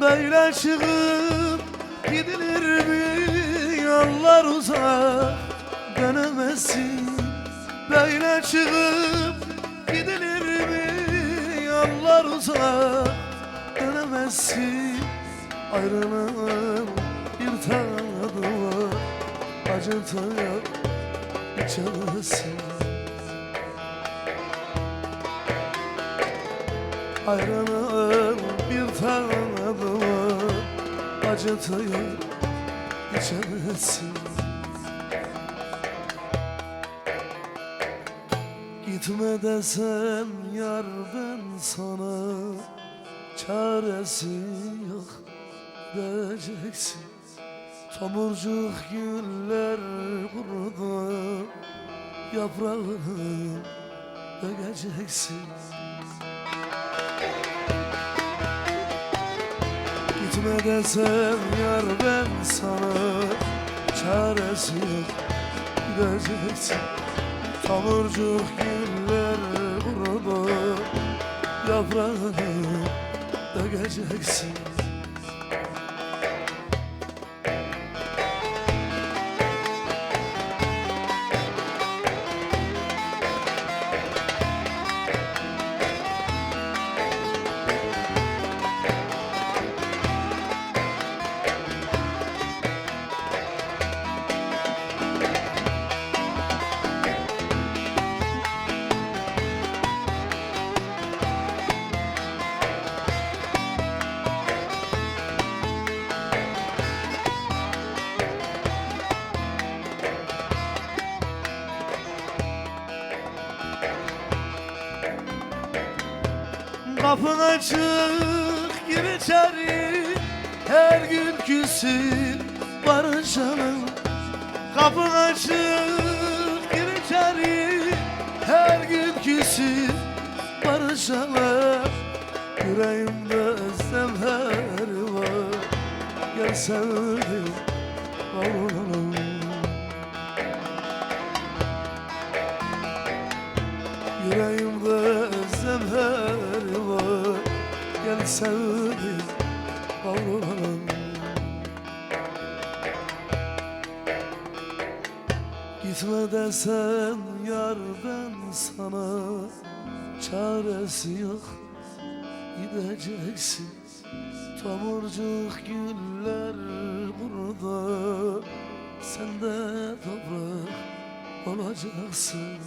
Böyle çıkıp gidilir mi? Yollar uzak dönemezsin. Böyle çıkıp gidilir mi? Yollar uzak dönemezsin. Ayrılığın bir tadı var. Acıtıyor içemezsin. Ayranın bir var Acıtıyor içemezsin. Gitme desem yar ben sana Çaresi yok diyeceksin. Tomurcuk güller kurudu Yaprağını dökeceksin Gitme desem yar ben sana Çaresi yok gideceksin Tomurcuk güller kurudu Yaprağını dökeceksin Kapın açık gir içeri Her gün küsüp barışalım. Kapın açık gir içeri Her gün küsüp barışalım. Yüreğimde zemher var. Gel sevdim kavrulalım Yüreğimde var Gel sevdim kavrulalım Gitme desen yar ben sana Çaresi yok gideceksin. Tomurcuk güller burada Sen de olacaksın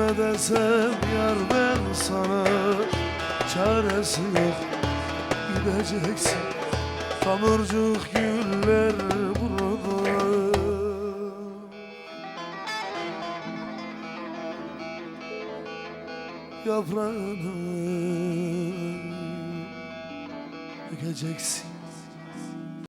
Gitme desem yar ben sana Çaresi yok gideceksin Tomurcuk güller burada. Yaprağını dökeceksin